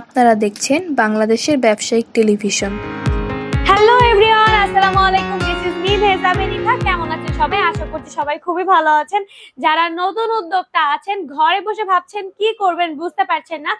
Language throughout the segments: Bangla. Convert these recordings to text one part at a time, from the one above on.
আপনারা দেখছেন বাংলাদেশের ব্যবসায়িক টেলিভিশন। হ্যালো এভরিওয়ান আসসালামু আলাইকুম দিস ইজ মি ভেজা বেনিথা কেমন আছেন সবাই? আশা করছি সবাই খুবই ভালো আছেন। যারা নতুন উদ্যোক্তা আছেন, ঘরে বসে ভাবছেন কি করবেন বুঝতে পারছেন না,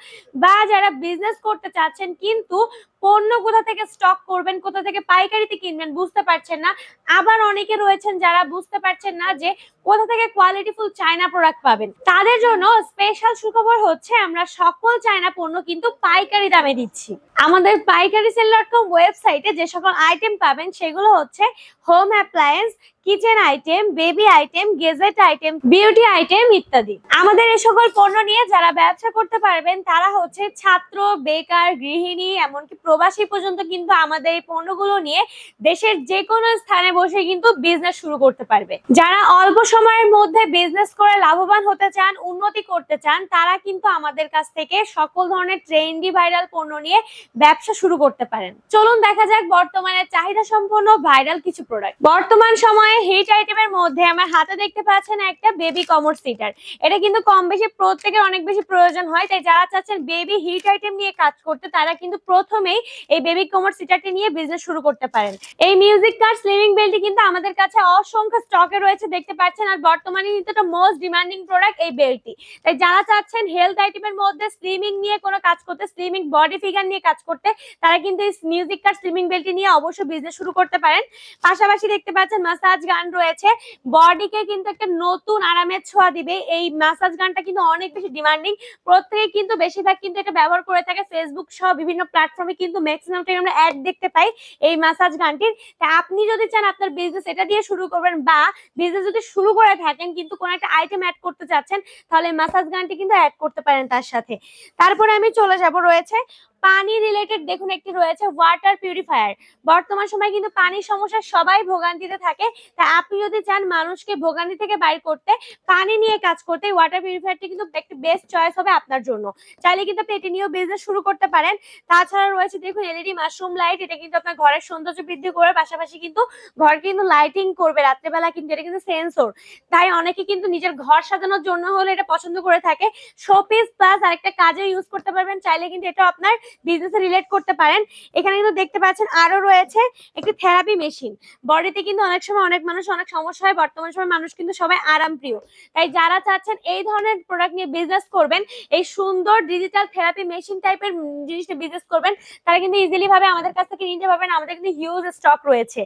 বা যারা বিজনেস করতে চাচ্ছেন কিন্তু পণ্য কোথা থেকে স্টক করবেন, কোথা থেকে পাইকারিতে কিনবেন বুঝতে পারছেন না। আবার অনেকে রয়েছেন যারা বুঝতে পারছেন না যে কোথা থেকে কোয়ালিটিফুল চায়না প্রোডাক্ট পাবেন? তাদের জন্য স্পেশাল সুখবর হচ্ছে, আমরা সকল চায়না পণ্য কিন্তু পাইকারি দামে দিচ্ছি। আমাদের পাইকারি সেল ডট কম ওয়েবসাইটে যে সকল আইটেম পাবেন, সেগুলো হচ্ছে home appliance kitchen item baby item gadget item beauty item ইত্যাদি। আমাদের এই সকল পণ্য নিয়ে যারা ব্যবসা করতে পারবেন, তারা হচ্ছে ছাত্র, বেকার, গৃহিণী, এমনকি প্রবাসী পর্যন্ত কিন্তু আমাদের এই পণ্যগুলো নিয়ে দেশের যে কোনো স্থানে বসে কিন্তু বিজনেস শুরু করতে পারবে। যারা অল্প সময়ের মধ্যে বিজনেস করে লাভবান হতে চান, উন্নতি করতে চান, তারা কিন্তু আমাদের কাছ থেকে সকল ধরনের ট্রেন্ডি ভাইরাল পণ্য নিয়ে ব্যবসা শুরু করতে পারেন। চলুন দেখা যাক বর্তমানে চাহিদা সম্পন্ন ভাইরাল কিছু প্রোডাক্ট বর্তমান সময়ে হিট আইটেমের মধ্যে আমার হাতে দেখতে পাচ্ছেন একটা বেবি কমোড সিটার এটা কিন্তু কম বেশি প্রত্যেকের অনেক বেশি প্রয়োজন হয়, তাই যারা চাচ্ছেন বেবি হিট আইটেম নিয়ে কাজ করতে, তারা কিন্তু প্রথমেই এই বেবি কমোড সিটারটি নিয়ে বিজনেস শুরু করতে পারেন। এই মিউজিক কার স্লিমিং বেল্টটি কিন্তু আমাদের কাছে অসংখ্য স্টকে রয়েছে, দেখতে পাচ্ছেন আর বর্তমানে কিন্তু এটা মোস্ট ডিমান্ডিং প্রোডাক্ট এই বেল্টটি তাই যারা চাচ্ছেন হেলথ আইটেমের মধ্যে স্লিমিং নিয়ে কোনো কাজ করতে স্লিমিং বডি ফিগার নিয়ে কাজ করতে, তারা কিন্তু এই মিউজিক কার স্লিমিং বেল্টটি নিয়ে অবশ্যই বিজনেস শুরু করতে পারেন। পাশাপাশি দেখতে পাচ্ছেন মাসাজ গান রয়েছে। বডিকে কিন্তু একটা নতুন আরামের ছোঁয়া দিবে। এই মাসাজ গানটা কিন্তু অনেক বেশি ডিমান্ডিং প্রত্যেকে কিন্তু বেশিরভাগ কিন্তু এটা ব্যবহার করে থাকে। ফেসবুক সহ বিভিন্ন প্ল্যাটফর্মে কিন্তু ম্যাক্সিমাম টাইম আমরা অ্যাড দেখতে পাই এই মাসাজ গানটির। তা আপনি যদি চান আপনার বিজনেস এটা দিয়ে শুরু করবেন বা বিজনেস যদি শুরু করে থাকেন, কিন্তু কোনো একটা আইটেম অ্যাড করতে চাচ্ছেন, তাহলে মাসাজ গানটি কিন্তু অ্যাড করতে পারেন তার সাথে। তারপরে আমি চলে যাব রয়েছে পানি রিলেটেড দেখুন একটি রয়েছে ওয়াটার পিউরিফায়ার বর্তমান সময় কিন্তু পানির সমস্যা সবাই ভোগান্তিতে থাকে। তা আপনি যদি চান মানুষকে ভোগান্তি থেকে বাইর করতে, পানি নিয়ে কাজ করতে ওয়াটার পিউরিফায়ারটি কিন্তু একটি বেস্ট চয়েস হবে আপনার জন্য। চাইলে কিন্তু আপনি এটি নিয়েও বিজনেস শুরু করতে পারেন। তাছাড়া রয়েছে দেখুন এলইডি মাশরুম লাইট এটা কিন্তু আপনার ঘরের সৌন্দর্য বৃদ্ধি করে পাশাপাশি কিন্তু ঘর কিন্তু লাইটিং করবে, রাত্রেবেলা কিন্তু এটা কিন্তু সেন্সর তাই অনেকে কিন্তু নিজের ঘর সাজানোর জন্য হলে এটা পছন্দ করে থাকে। শোপিস প্লাস আরেকটা কাজে ইউজ করতে পারবেন। চাইলে কিন্তু এটা আপনার বিজনেসে রিলেট করতে পারেন। এখানে কিন্তু দেখতে পাচ্ছেন আরও রয়েছে একটি থেরাপি মেশিন বডিতে কিন্তু অনেক সময় অনেক মানুষ অনেক সমস্যা হয়, বর্তমান সময় মানুষ কিন্তু সবাই আরাম প্রিয় তাই যারা চাচ্ছেন এই ধরনের প্রোডাক্ট নিয়ে বিজনেস করবেন, এই সুন্দর ডিজিটাল থেরাপি মেশিন টাইপের জিনিসটা বিজনেস করবেন, তারা কিন্তু ইজিলি ভাবে আমাদের কাছ থেকে নিতে পারবেন। আমাদের কিন্তু হিউজ স্টক রয়েছে।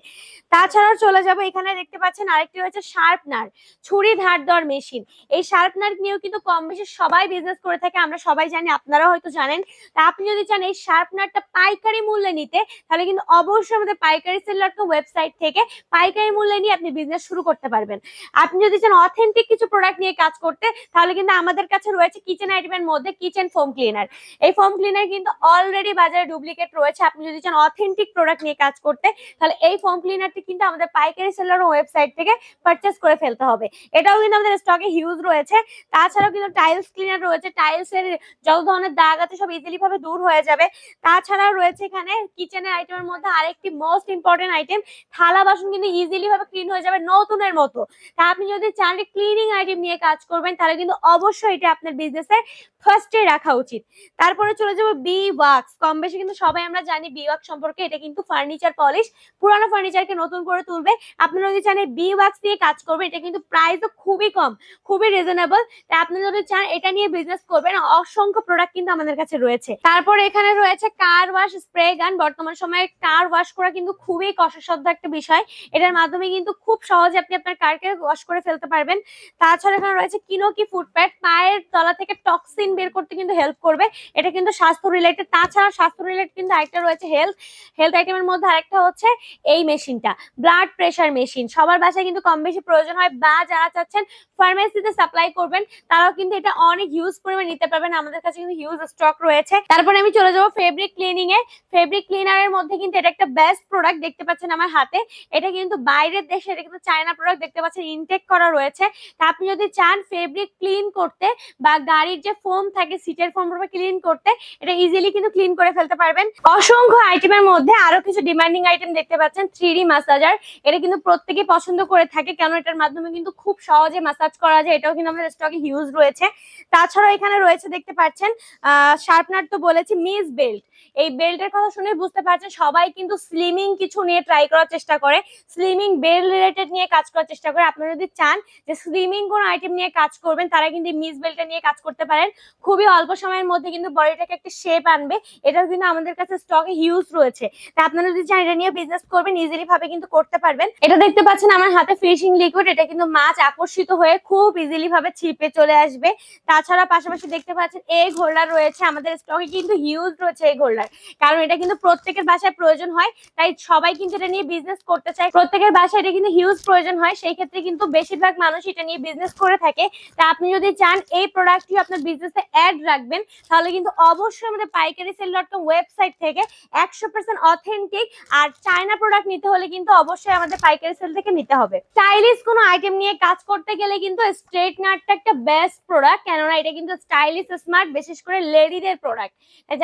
তাছাড়াও চলে যাব, এখানে দেখতে পাচ্ছেন আরেকটি রয়েছে শার্পনার ছুরি ধার দর মেশিন এই শার্পনার নিয়েও কিন্তু কম বেশি সবাই বিজনেস করে থাকে, আমরা সবাই জানি, আপনারাও হয়তো জানেন। তা আপনি যদি চান এই শার্পনারটা পাইকারি মূল্যে নিতে, তাহলে কিন্তু অবশ্যই আমাদের পাইকারি সেলার ওয়েবসাইট থেকে পাইকারি মূল্যে নিয়ে আপনি বিজনেস শুরু করতে পারবেন। আপনি যদি চান অথেন্টিক কিছু প্রোডাক্ট নিয়ে কাজ করতে, তাহলে কিন্তু আমাদের কাছে রয়েছে কিচেন আইটেমের মধ্যে কিচেন ফোম ক্লিনার এই ফোম ক্লিনার কিন্তু অলরেডি বাজারে ডুপ্লিকেট রয়েছে। আপনি যদি চান অথেন্টিক প্রোডাক্ট নিয়ে কাজ করতে, তাহলে এই ফোম ক্লিনারটি কিন্তু আমাদের পাইকারি সেলার ওয়েবসাইট থেকে পারচেস করে ফেলতে হবে। এটাও কিন্তু আমাদের স্টকে হিউজ রয়েছে। তাছাড়াও কিন্তু টাইলস ক্লিনার রয়েছে। টাইলস এর যত ধরনের দাগ আছে সব ইজিলি ভাবে দূর হয়ে যাবে। তাছাড়াও রয়েছে এখানে কিচেনের আইটেমের মধ্যে আরেকটি মোস্ট ইম্পর্টেন্ট আইটেম থালা বাসন কিন্তু ইজিলি ভাবে ক্লিন হয়ে যাবে নতুনের মতো। তা আপনি যদি চান ক্লিনিং আইটেম নিয়ে কাজ করবেন, তাহলে কিন্তু অবশ্যই এটা আপনার বিজনেসের ফার্স্টে রাখা উচিত। তারপরে চলে যাব বি ওয়াক্স কম বেশি কিন্তু সবাই আমরা জানি বি ওয়াক্স সম্পর্কে, এটা কিন্তু ফার্নিচার পলিশ পুরানো ফার্নিচারকে নতুন করে তুলবে। আপনারা যদি চান বি ওয়াক্স দিয়ে কাজ করবে এটা কিন্তু প্রাইসও খুবই কম, খুবই রিজনেবল তাই আপনি যদি চান এটা নিয়ে বিজনেস করবেন, অসংখ্য প্রোডাক্ট কিন্তু আমাদের কাছে রয়েছে। তারপর এখানে রয়েছে কার ওয়াশ স্প্রে গান বর্তমান সময়ে কার ওয়াশ করা কিন্তু খুবই কষ্টসাধ্য একটা বিষয়। এটার মাধ্যমে কিন্তু খুব সহজে আপনি আপনার কারকে ওয়াশ করে ফেলতে পারবেন। তাছাড়া এখানে রয়েছে কিনোকি ফুটপ্যাড পায়ের তলা থেকে টক্সিন বের করতে কিন্তু হেল্প করবে। এটা কিন্তু স্বাস্থ্য রিলেটেড তাছাড়া স্বাস্থ্য রিলেটেড কিন্তু আরেকটা রয়েছে হেলথ হেলথ আইটেমের মধ্যে আরেকটা হচ্ছে এই মেশিনটা। ব্লাড প্রেশার মেশিন সবার বাসায় কিন্তু কম বেশি প্রয়োজন হয় বা যারা চাচ্ছেন ফার্মেসিতে সাপ্লাই করবেন, তারাও কিন্তু এটা অনেক ইউজ পরিমাণ নিতে পারবেন। আমাদের কাছে কিন্তু হিউজ স্টক রয়েছে। তারপরে আমি চলে যাব ফেব্রিক ক্লিনিং এ। ফেব্রিক ক্লিনারের মধ্যে কিন্তু এটা একটা বেস্ট প্রোডাক্ট দেখতে পাচ্ছেন আমার হাতে। এটা কিন্তু বাইরের দেশে এটা কিন্তু চায়না প্রোডাক্ট দেখতে পাচ্ছেন ইনটেক করা রয়েছে। তা আপনি যদি চান ফেব্রিক ক্লিন করতে বা গাড়ির যে ফোম থাকে সিটের ফোম ক্লিন করতে, এটা ইজিলি কিন্তু ক্লিন করে ফেলতে পারবেন। অসংখ্য আইটেমের মধ্যে আরও কিছু ডিমান্ডিং আইটেম দেখতে পাচ্ছেন থ্রি মাসাজার এটা কিন্তু প্রত্যেকেই পছন্দ করে থাকে, কেন এটার মাধ্যমে কিন্তু খুব সহজে মাসাজ করা যায়, এটাও কিন্তু আমাদের স্টকে হিউজ রয়েছে। তাছাড়াও এখানে রয়েছে দেখতে পাচ্ছেন, আহ শার্পনার তো বলেছি মিস বেল্ট এই বেল্টের কথা শুনে বুঝতে পারছেন সবাই কিন্তু স্লিমিং কিছু নিয়ে ট্রাই করার চেষ্টা করে। স্লিমিং বেল্ট রিলেটেড নিয়ে কাজ করার চেষ্টা করে। আপনারা যদি চান যে স্লিমিং কোন আইটেম নিয়ে কাজ করবেন, তারা কিন্তু মিস বেল্টটা নিয়ে কাজ করতে পারেন। খুবই অল্প সময়ের মধ্যে কিন্তু বডিটাকে একটা শেপ আনবে। এটাও কিন্তু আমাদের কাছে স্টকে হিউজ রয়েছে। তা আপনারা যদি চান এটা নিয়ে বিজনেস করবেন ইজিলি ভাবে কিন্তু করতে পারবেন। এটা দেখতে পাচ্ছেন আমার হাতে ফিশিং লিকুইড এটা কিন্তু মাছ আকর্ষিত হয়ে খুব ইজিলি ভাবে ছিপে চলে আসবে। তাছাড়া পাশাপাশি দেখতে পাচ্ছেন এই ঘোড়ার রয়েছে। আমাদের স্টকে কিন্তু হিউজ রয়েছে এই ঘোড়ার। কারণ এটা কিন্তু প্রত্যেকের বাসায় প্রয়োজন হয়, তাই সবাই কিন্তু এটা নিয়ে বিজনেস করতে চায়। প্রত্যেকের বাসায় এটা কিন্তু হিউজ প্রয়োজন হয়, সেই ক্ষেত্রে কিন্তু বেশিরভাগ মানুষ এটা নিয়ে বিজনেস করে থাকে। তা আপনি যদি চান এই প্রোডাক্টটি আপনার বিজনেসে অ্যাড রাখবেন, তাহলে কিন্তু অবশ্যই আমাদের পাইকারি সেল ডট কম ওয়েবসাইট থেকে একশো পার্সেন্ট অথেন্টিক আর চায়না প্রোডাক্ট নিতে হলে কিন্তু অবশ্যই আমাদের পাইকারি সেল থেকে নিতে হবে। স্টাইলিশ কোনো আইটেম নিয়ে কাজ করতে গেলে কিন্তু স্ট্রেট নাটটা একটা বেস্ট প্রোডাক্ট কেননা এটা কিন্তু স্টাইলিশ স্মার্ট বিশেষ করে লেডিদের প্রোডাক্ট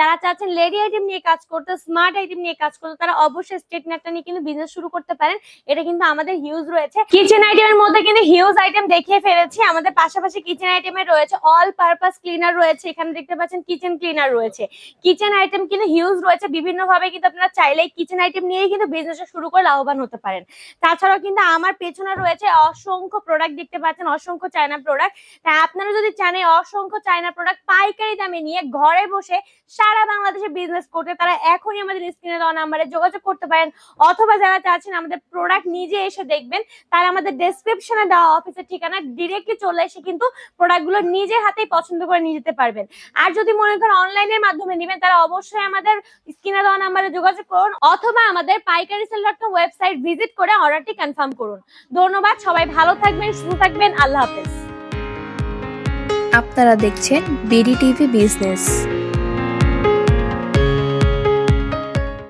যারা চাচ্ছেন লেডি আইটেম নিয়ে কাজ করতে স্মার্ট আইটেম নিয়ে কাজ করতে, তারা অবশ্যই স্ট্রেট নাটটা নিয়ে কিন্তু বিজনেস শুরু করতে পারেন। এটা কিন্তু আমাদের হিউজ রয়েছে। কিচেন আইটেমের মধ্যে কিন্তু হিউজ আইটেম দেখিয়ে ফেলেছি। আমাদের পাশাপাশি কিচেন আইটেমে রয়েছে অল পারপাস ক্লিনার রয়েছে। এখানে দেখতে পাচ্ছেন কিচেন ক্লিনার রয়েছে। কিচেন আইটেম কিন্তু হিউজ রয়েছে। বিভিন্ন ভাবে কিন্তু আপনারা চাইলেই কিচেন আইটেম নিয়েই কিন্তু বিজনেস শুরু করে লাভবান হতে পারেন। তাছাড়াও কিন্তু আমার পেছনে রয়েছে অসংখ্য প্রোডাক্ট দেখতে পাচ্ছেন, অসংখ্য চায়না প্রোডাক্ট তাই আপনারা যদি চান অসংখ্য চায়না প্রোডাক্ট পাইকারি দামে নিয়ে ঘরে বসে সারা বাংলাদেশে বিজনেস করতে তারা এখনই আমাদের স্ক্রিনে দেওয়া নাম্বারে যোগাযোগ করতে পারেন। অথবা যারা চাচ্ছেন আমাদের প্রোডাক্ট নিজে এসে দেখবেন, তারা আমাদের ডেসক্রিপশনে দেওয়া অফিসের ঠিকানা ডিরেক্টলি চলে এসে কিন্তু প্রোডাক্টগুলো নিজের হাতেই পছন্দ করে নিয়ে যেতে পারবেন। আর যদি মনে করেন অনলাইনের মাধ্যমে নেবেন, তারা অবশ্যই আমাদের স্ক্রিনে দেওয়া নাম্বারে যোগাযোগ করুন, অথবা আমাদের পাইকারি sale dot com website visit করে অর্ডারটি কনফার্ম করুন। ধন্যবাদ, সবাই ভালো থাকবেন, সুস্থ থাকবেন, আল্লাহ হাফেজ। আপনারা দেখছেন বিডি টিভি বিজনেস